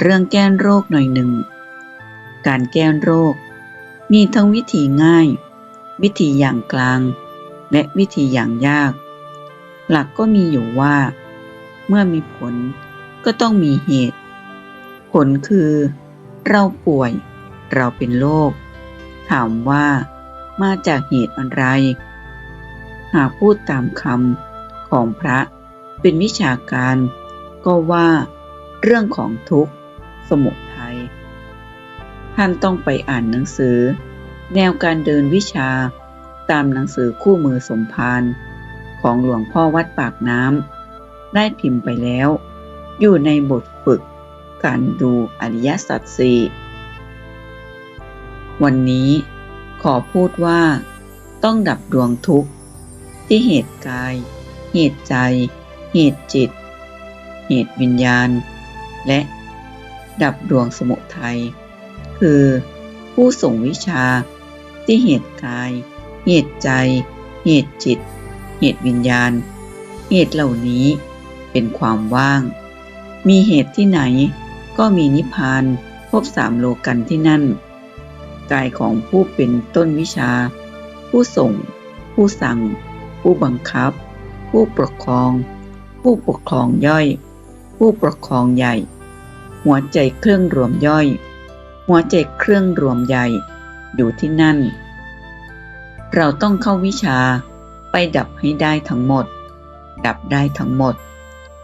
เรื่องแก้โรคหน่อยหนึ่ง การแก้โรค มีทั้งวิธีง่าย วิธีอย่างกลาง และวิธีอย่างยาก หลักก็มีอยู่ว่า เมื่อมีผลก็ต้องมีเหตุ ผลคือ เราป่วย เราเป็นโรคถามว่า มาจากเหตุอะไร หากพูดตามคำของพระเป็นวิชาการ ก็ว่าเรื่องของทุกข์ สมุทัยท่านต้องไปอ่านหนังสือ แนวการเดินวิชาตามหนังสือคู่มือสมภารของหลวงพ่อวัดปากน้ำได้พิมพ์ไปแล้ว อยู่ในบทฝึกการดูอริยสัจสี่วันนี้ขอพูดว่า ต้องดับดวงทุกข์ ที่เหตุกาย เหตุใจ เหตุจิต เหตุวิญญาณ และ ดับดวงสมุทัย คือ ผู้ส่งวิชา ที่เหตุกาย เหตุใจ เหตุจิต เหตุวิญญาณ เหตุเหล่านี้เป็นความว่าง มีเหตุที่ไหน ก็มีนิพพานพบสามโลกันที่นั่น กายของผู้เป็นต้นวิชา ผู้ส่ง ผู้สั่ง ผู้บังคับ ผู้ปกครอง ผู้ปกครองย่อย ผู้ปกครองใหญ่ หัวใจเครื่องรวมย่อย หัวใจเครื่องรวมใหญ่ อยู่ที่นั่น เราต้องเข้าวิชาไปดับให้ได้ทั้งหมด ดับได้ทั้งหมด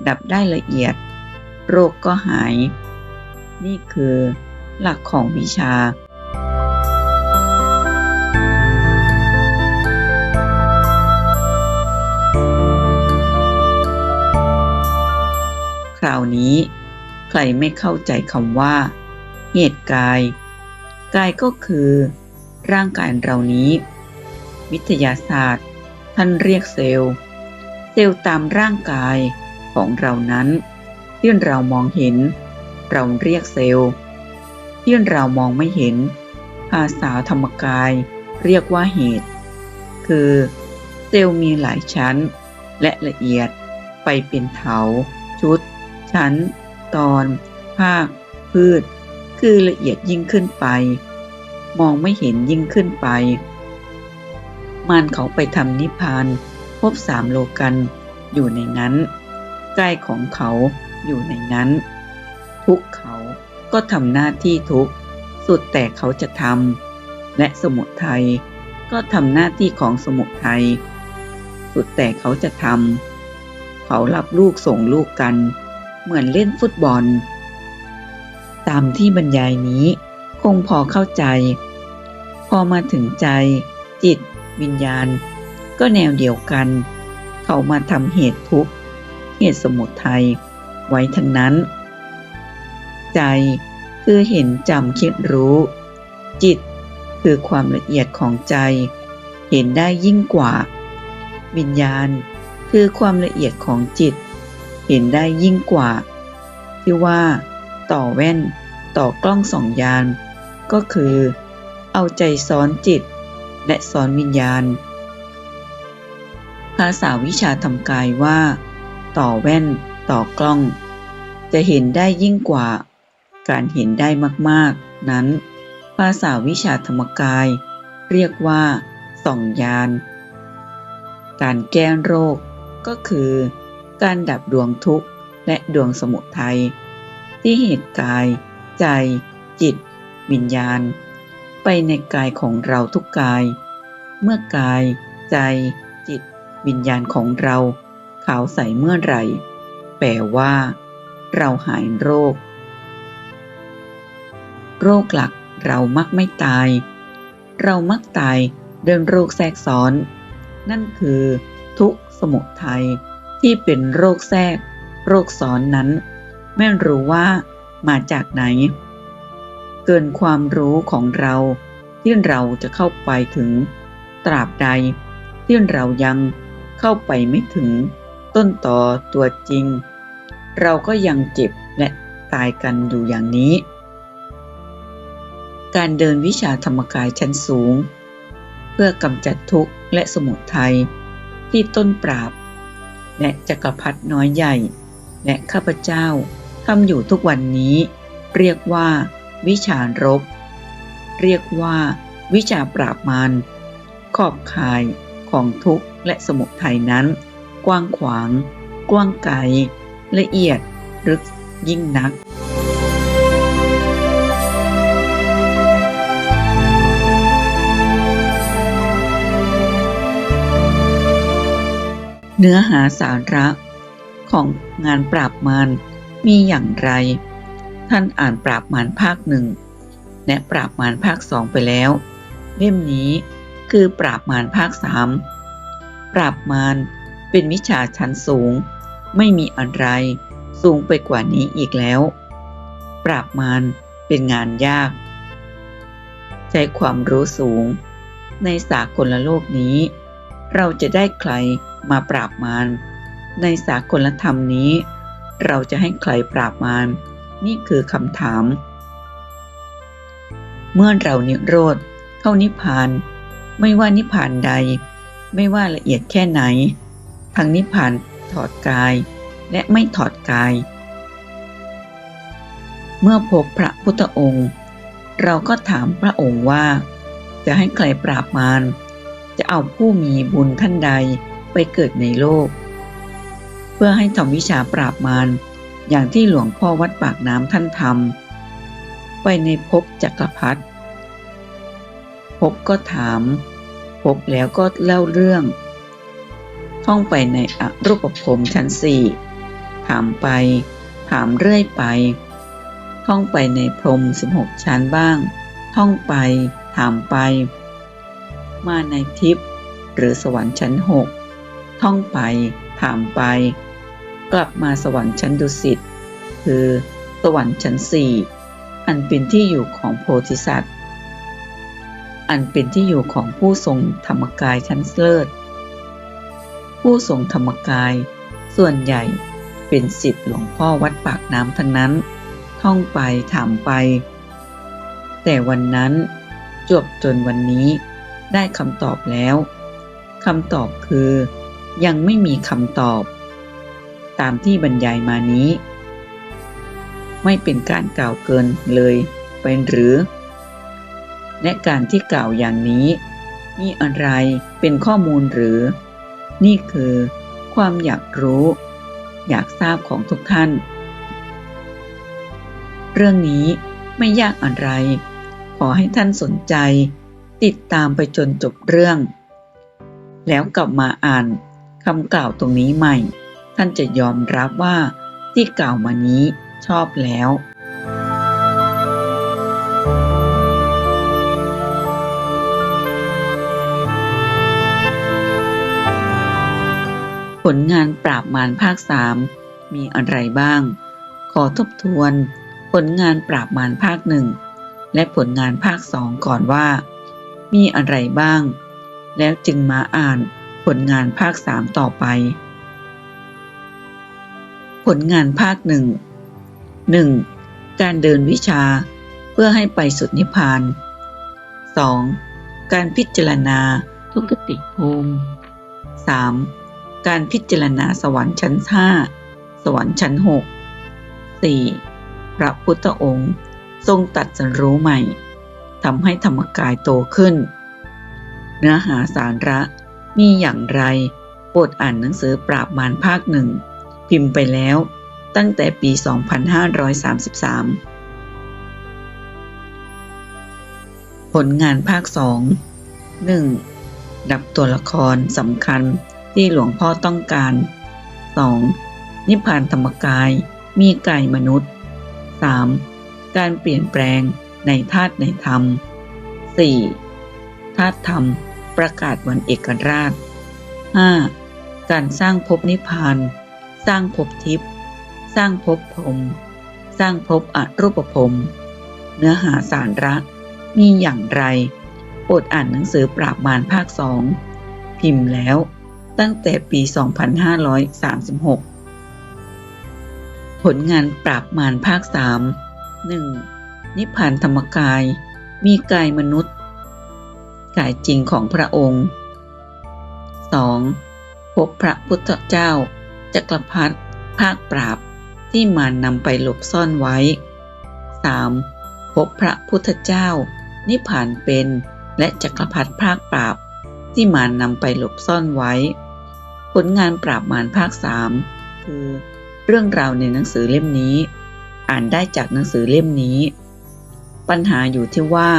ดับได้ละเอียด โรคก็หาย นี่คือหลักของวิชาคราวนี้ รไม่เข้าใจคำว่า เหตุกาย กายก็คือ ร่างกายเรานี้ วิทยาศาสตร์ ท่านเรียกเซลล์ เซลล์ตามร่างกายของเรานั้น ที่เรามองเห็น เราเรียกเซลล์ ที่เรามองไม่เห็น ภาษาธรรมกาย เรียกว่าเหตุ คือ เซลล์มีหลายชั้น และละเอียดไปเป็นเถา ชุด ชั้น ตอนภาค พืช คือละเอียดยิ่งขึ้นไป มองไม่เห็นยิ่งขึ้นไปมานเขาไปทำนิพพานพบสามโลกันอยู่ในนั้นกายของเขาอยู่ในนั้น ทุกเขาก็ทำหน้าที่ทุกสุดแต่เขาจะทำและสมุทัยก็ทำหน้าที่ของสมุทัยสุดแต่เขาจะทำเขารับลูกส่งลูกกัน เหมือนเล่นฟุตบอล ตามที่บรรยายนี้คงพอเข้าใจ พอมาถึงใจ จิต วิญญาณ ก็แนวเดียวกัน เขามาทำเหตุทุกข์เหตุสมุทัยไว้ทั้งนั้น ใจคือเห็นจำคิดรู้ จิตคือความละเอียดของใจ เห็นได้ยิ่งกว่า วิญญาณคือความละเอียดของจิต เห็นได้ยิ่งกว่า ที่ว่า ต่อแว่นต่อกล้องสองยาน ก็คือ เอาใจซ้อนจิต และซ้อนวิญญาณ ภาษาวิชาทำกายว่า ต่อแว่นต่อกล้อง จะเห็นได้ยิ่งกว่า การเห็นได้มากๆ นั้น ภาษาวิชาธรรมกาย เรียกว่าส่องยาน การแก้โรคก็คือ การดับดวงทุกข์และดวงสมุทัยที่เหตุกาย ใจ จิต วิญญาณ ไปในกายของเราทุกกาย เมื่อกาย ใจ จิต วิญญาณของเราขาวใสเมื่อไหร่ แปลว่า เราหายโรค โรคหลักเรามักไม่ตาย เรามักตายเรื่องโรคแทรกซ้อน นั่นคือ ทุกสมุทัย ที่เป็นโรคแทรก โรคซ้อนนั้น ไม่รู้ว่ามาจากไหน เกินความรู้ของเราที่เราจะเข้าไปถึง ตราบใดที่เรายังเข้าไปไม่ถึงต้นต่อตัวจริง เราก็ยังเจ็บและตายกันอยู่อย่างนี้ การเดินวิชาธรรมกายชั้นสูง เพื่อกำจัดทุกข์และสมุทัยที่ต้นปราบ และจักรพรรดิน้อยใหญ่ และข้าพเจ้าทำอยู่ทุกวันนี้ เรียกว่า วิชารบ เรียกว่า วิชาปราบมารขอบข่ายของทุกข์และสมุทัยนั้น กว้างขวาง กว้างไกลละเอียดลึกยิ่งนัก เนื้อหาสาระของงานปราบมารมีอย่างไร ท่านอ่านปราบมารภาคหนึ่งและปราบมารภาคสองไปแล้ว เล่มนี้คือปราบมารภาคสามปราบมารเป็นวิชาชั้นสูง ไม่มีอะไรสูงไปกว่านี้อีกแล้ว ปราบมารเป็นงานยาก ใช้ความรู้สูง ในสากลโลกนี้ เราจะได้ใคร มาปราบมารในสากลธรรมนี้ เราจะให้ใครปราบมารนี่คือคำถาม เมื่อเรานิโรธเข้านิพพาน ไม่ว่านิพพานใด ไม่ว่าละเอียดแค่ไหนทั้งนิพพานถอดกาย และไม่ถอดกาย เมื่อพบพระพุทธองค์ เราก็ถามพระองค์ว่า จะให้ใครปราบมารจะเอาผู้มีบุญท่านใด ไปเกิดในโลก เพื่อให้ทำวิชาปราบมารอย่างที่หลวงพ่อวัดปากน้ำท่านทำไปในภพจักรพรรดิภพก็ถามภพแล้วก็เล่าเรื่อง ท่องไปในอรูปภพชั้นสี่ถามไป ถามเรื่อยไป ท่องไปในพรม 16 ชั้นบ้าง ท่องไป ถามไป มาในทิพย์หรือสวรรค์ชั้นหก ท่องไป ถามไป กลับมาสวรรค์ชั้นดุสิตคือสวรรค์ชั้นสี่อันเป็นที่อยู่ของโพธิสัตว์ อันเป็นที่อยู่ของผู้ทรงธรรมกายชั้นเลิศ ผู้ทรงธรรมกาย ส่วนใหญ่เป็นสิทธิ์หลวงพ่อวัดปากน้ำทั้งนั้น ท่องไปถามไป แต่วันนั้นจวบจนวันนี้ได้คำตอบแล้วคำตอบคือ ยังไม่มีคำตอบ ตามที่บรรยายมานี้ ไม่เป็นการกล่าวเกินเลยเป็นหรือ และการที่กล่าวอย่างนี้มีอะไรเป็นข้อมูลหรือ นี่คือความอยากรู้ อยากทราบของทุกท่าน เรื่องนี้ไม่ยากอะไร ขอให้ท่านสนใจ ติดตามไปจนจบเรื่อง แล้วกลับมาอ่าน คำกล่าวตรงนี้ใหม่ ท่านจะยอมรับว่าที่กล่าวมานี้ชอบแล้ว ผลงานปราบมารภาคสามมีอะไรบ้าง ขอทบทวน ผลงานปราบมารภาคหนึ่งและผลงานภาคสองก่อนว่า มีอะไรบ้าง แล้วจึงมาอ่าน ผลงานภาคสามต่อไป ผลงานภาคหนึ่งหนึ่งการเดินวิชาเพื่อให้ไปสุดนิพพาน 2. การพิจารณาทุกติภูมิ 3. การพิจารณาสวรรค์ชั้น5สวรรค์ชั้น6 4. พระพุทธองค์ทรงตัดสรู้ใหม่ทำให้ธรรมกายโตขึ้น เนื้อหาสาระ มีอย่างไร โปรดอ่านหนังสือปราบมารภาคหนึ่ง พิมพ์ไปแล้วตั้งแต่ปี 2533 ผลงานภาค 2 1. ดับตัวละครสำคัญที่หลวงพ่อต้องการ 2. นิพพานธรรมกายมีกายมนุษย์ 3. การเปลี่ยนแปลงในธาตุในธรรม 4. ธาตุธรรม ประกาศวันเอกราช 5. การสร้างภพนิพพาน สร้างภพทิพย์ สร้างภพพรม สร้างภพอรูปภพเนื้อหาสารระมีอย่างไร โปรดอ่านหนังสือปราบมารภาคสอง พิมพ์แล้วตั้งแต่ปี 2536 ผลงานปราบมารภาค 3 1. นิพพานธรรมกาย มีกายมนุษย์ กายจริงของพระองค์ 2. พบพระพุทธเจ้าจักรพรรดิภาคปราบที่มารนำไปหลบซ่อนไว้ 3. พบพระพุทธเจ้า นิพพานเป็นและจักรพรรดิภาคปราบที่มารนำไปหลบซ่อนไว้ ผลงานปราบมารภาค3คือเรื่องราวในหนังสือเล่มนี้ อ่านได้จากหนังสือเล่มนี้ ปัญหาอยู่ที่ว่า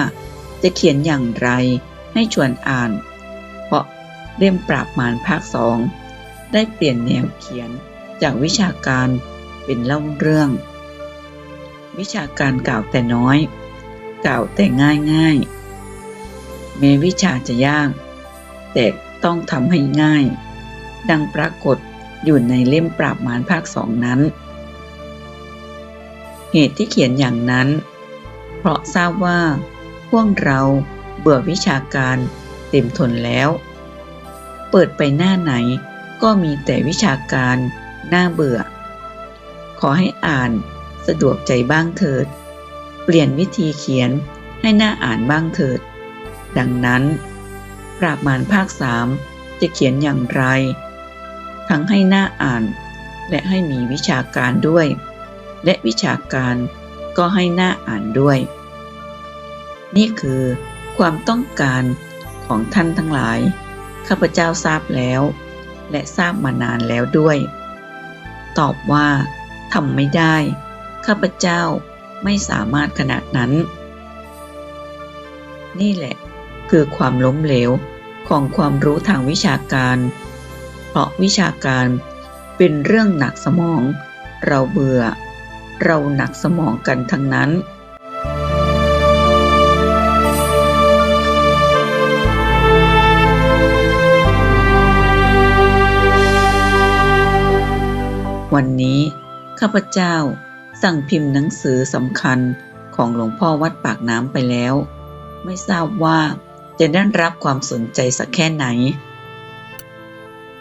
จะเขียนอย่างไร ให้ชวนอ่าน เพราะเล่มปราบมารภาคสองได้เปลี่ยนแนวเขียนจากวิชาการเป็นเล่าเรื่อง วิชาการกล่าวแต่น้อย กล่าวแต่ง่ายง่ายแม้วิชาจะยาก แต่ต้องทำให้ง่าย ดังปรากฏอยู่ในเล่มปราบมารภาคสองนั้น เหตุที่เขียนอย่างนั้น เพราะทราบว่าพวกเรา เบื่อวิชาการเต็มทนแล้ว เปิดไปหน้าไหนก็มีแต่วิชาการน่าเบื่อ ขอให้อ่านสะดวกใจบ้างเถิด เปลี่ยนวิธีเขียนให้หน่าอ่านบ้างเถิด ดังนั้น ปราบมารภาคสามจะเขียนอย่างไร ทั้งให้หน่าอ่าน และให้มีวิชาการด้วย และวิชาการก็ให้หน่าอ่านด้วย นี่คือ ความต้องการของท่านทั้งหลาย ข้าพเจ้าทราบแล้ว และทราบมานานแล้วด้วย ตอบว่าทำไม่ได้ ข้าพเจ้าไม่สามารถขนาดนั้น นี่แหละคือความล้มเหลวของความรู้ทางวิชาการ เพราะวิชาการเป็นเรื่องหนักสมอง เราเบื่อ เราหนักสมองกันทั้งนั้น วันนี้ ข้าพเจ้าสั่งพิมพ์หนังสือสำคัญของหลวงพ่อวัดปากน้ำไปแล้ว ไม่ทราบว่าจะได้รับความสนใจสักแค่ไหน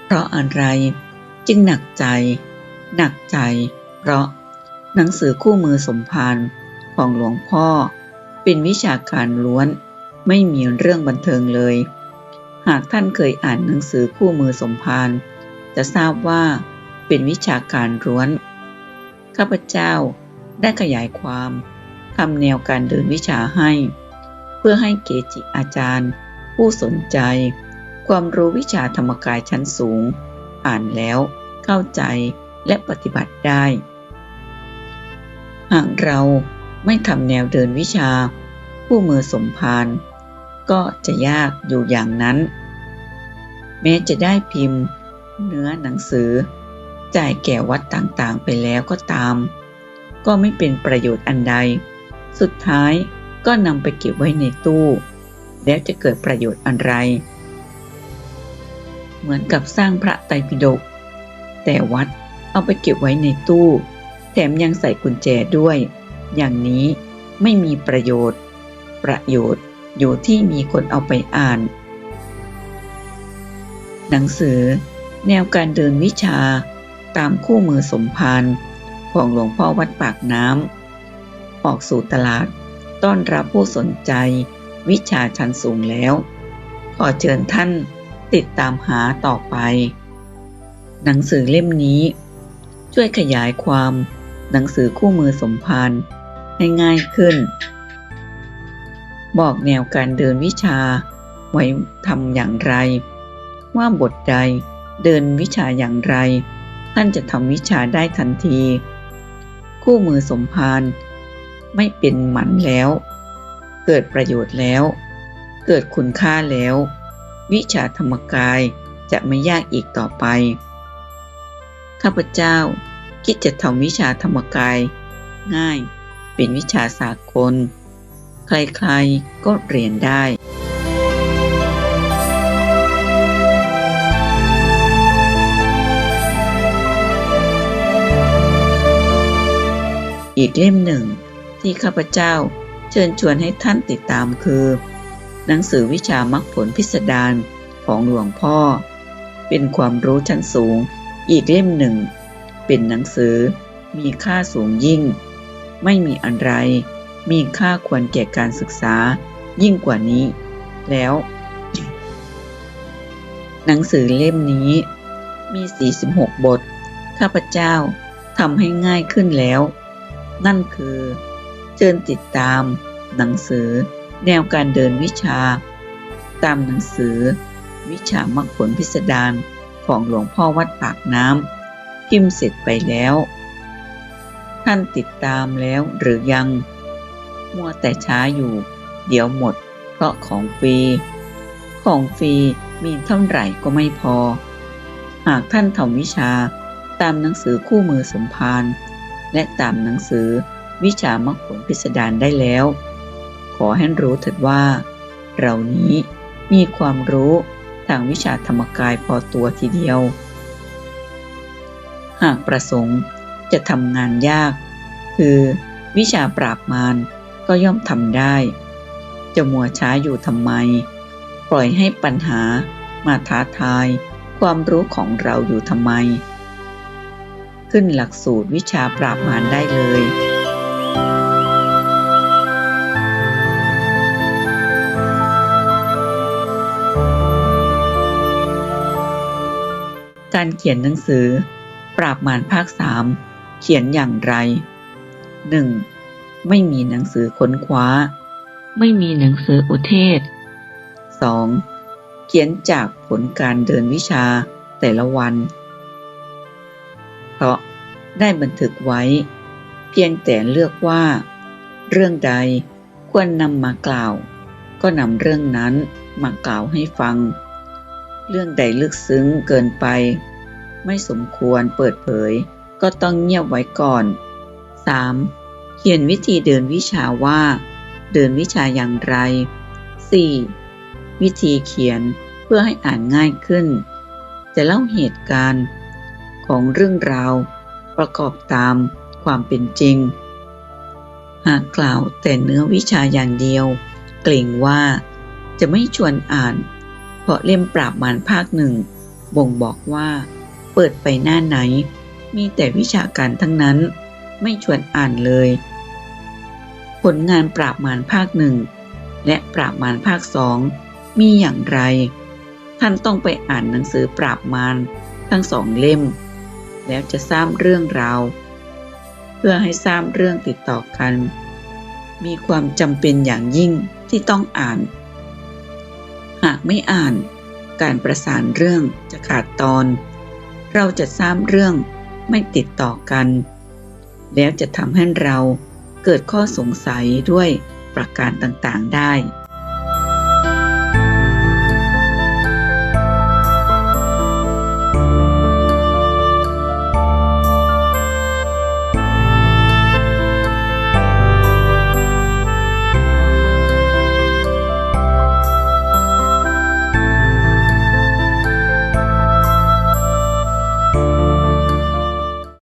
เพราะอะไรจึงหนักใจ หนักใจ เพราะหนังสือคู่มือสมภารของหลวงพ่อ เป็นวิชาการล้วน ไม่มีเรื่องบันเทิงเลย หากท่านเคยอ่านหนังสือคู่มือสมภารจะทราบว่า เป็นวิชาการล้วน ข้าพเจ้าได้ขยายความทำแนวการเดินวิชาให้ เพื่อให้เกจิอาจารย์ ผู้สนใจ ความรู้วิชาธรรมกายชั้นสูง อ่านแล้วเข้าใจและปฏิบัติได้ หากเราไม่ทำแนวเดินวิชา ผู้มือสมภารก็จะยากอยู่อย่างนั้น แม้จะได้พิมพ์ เนื้อหนังสือ จ่ายแก่วัดต่างๆ ไปแล้วก็ตาม ก็ไม่เป็นประโยชน์อันใด สุดท้ายก็นำไปเก็บไว้ในตู้ แล้วจะเกิดประโยชน์อันไร เหมือนกับสร้างพระไตรปิฎกแต่วัดเอาไปเก็บไว้ในตู้ แถมยังใส่กุญแจด้วย อย่างนี้ไม่มีประโยชน์ ประโยชน์อยู่ที่มีคนเอาไปอ่าน หนังสือ แนวการเดินวิชา ตามคู่มือสมภารของหลวงพ่อวัดปากน้ำออกสู่ตลาดต้อนรับผู้สนใจวิชาชั้นสูงแล้ว ขอเชิญท่านติดตามหาต่อไป หนังสือเล่มนี้ ช่วยขยายความหนังสือคู่มือสมภารให้ง่ายขึ้น บอกแนวการเดินวิชาไว้ทำอย่างไร ว่าบทใดเดินวิชาอย่างไร ท่านจะทำวิชาได้ทันที คู่มือสมภารไม่เป็นหมันแล้ว เกิดประโยชน์แล้ว เกิดคุณค่าแล้ว วิชาธรรมกายจะไม่ยากอีกต่อไป ข้าพเจ้าคิดจะทำวิชาธรรมกาย ง่ายเป็นวิชาสากล ใครๆก็เรียนได้ อีกเล่มหนึ่ง ที่ข้าพเจ้าเชิญชวนให้ท่านติดตามคือ หนังสือวิชามรรคผลพิสดารของหลวงพ่อ เป็นความรู้ชั้นสูง อีกเล่มหนึ่ง เป็นหนังสือมีค่าสูงยิ่ง ไม่มีอะไร มีค่าควรแก่การศึกษายิ่งกว่านี้ แล้ว หนังสือเล่มนี้มี 46 บท ข้าพเจ้าทำให้ง่ายขึ้นแล้ว นั่นคือเชิญติดตาม หนังสือ แนวการเดินวิชา ตามหนังสือ วิชามรรคผลพิสดารของหลวงพ่อวัดปากน้ำพิมพ์เสร็จไปแล้ว ท่านติดตามแล้วหรือยัง มัวแต่ช้าอยู่ เดี๋ยวหมด เพราะของฟรี ของฟรีมีเท่าไหร่ก็ไม่พอ หากท่านทำวิชาตามหนังสือคู่มือสมภาร และตามหนังสือวิชามรรคผลพิสดารได้แล้ว ขอให้รู้เถิดว่า เรานี้มีความรู้ทางวิชาธรรมกายพอตัวทีเดียว หากประสงค์จะทำงานยาก คือวิชาปราบมารก็ย่อมทำได้ จะมัวช้าอยู่ทำไม ปล่อยให้ปัญหามาท้าทาย ความรู้ของเราอยู่ทำไม ขึ้นหลักสูตรวิชาปราบมารได้เลยการเขียนหนังสือ ปราบมารภาคสามเขียนอย่างไร 1. ไม่มีหนังสือค้นคว้า ไม่มีหนังสืออุเทศ 2. เขียนจากผลการเดินวิชาแต่ละวันเพราะ ได้บันทึกไว้ เพียงแต่เลือกว่า เรื่องใดควรนำมากล่าว ก็นำเรื่องนั้นมากล่าวให้ฟัง เรื่องใดลึกซึ้งเกินไป ไม่สมควรเปิดเผย ก็ต้องเงียบไว้ก่อน 3. เขียนวิธีเดินวิชาว่า เดินวิชาอย่างไร 4. วิธีเขียนเพื่อให้อ่านง่ายขึ้น จะเล่าเหตุการณ์ของเรื่องราว ประกอบตามความเป็นจริง หากกล่าวแต่เนื้อวิชาอย่างเดียว เกรงว่าจะไม่ชวนอ่าน เพราะเล่มปราบมารภาคหนึ่ง บ่งบอกว่า เปิดไปหน้าไหน มีแต่วิชาการทั้งนั้น ไม่ชวนอ่านเลย ผลงานปราบมารภาคหนึ่งและปราบมารภาคสองมีอย่างไร ท่านต้องไปอ่านหนังสือปราบมารทั้งสองเล่ม แล้วจะทราบเรื่องราวเพื่อให้ทราบเรื่องติดต่อกัน มีความจำเป็นอย่างยิ่งที่ต้องอ่าน หากไม่อ่านการประสานเรื่องจะขาดตอน เราจะทราบเรื่องไม่ติดต่อกัน แล้วจะทำให้เราเกิดข้อสงสัยด้วยประการต่างๆได้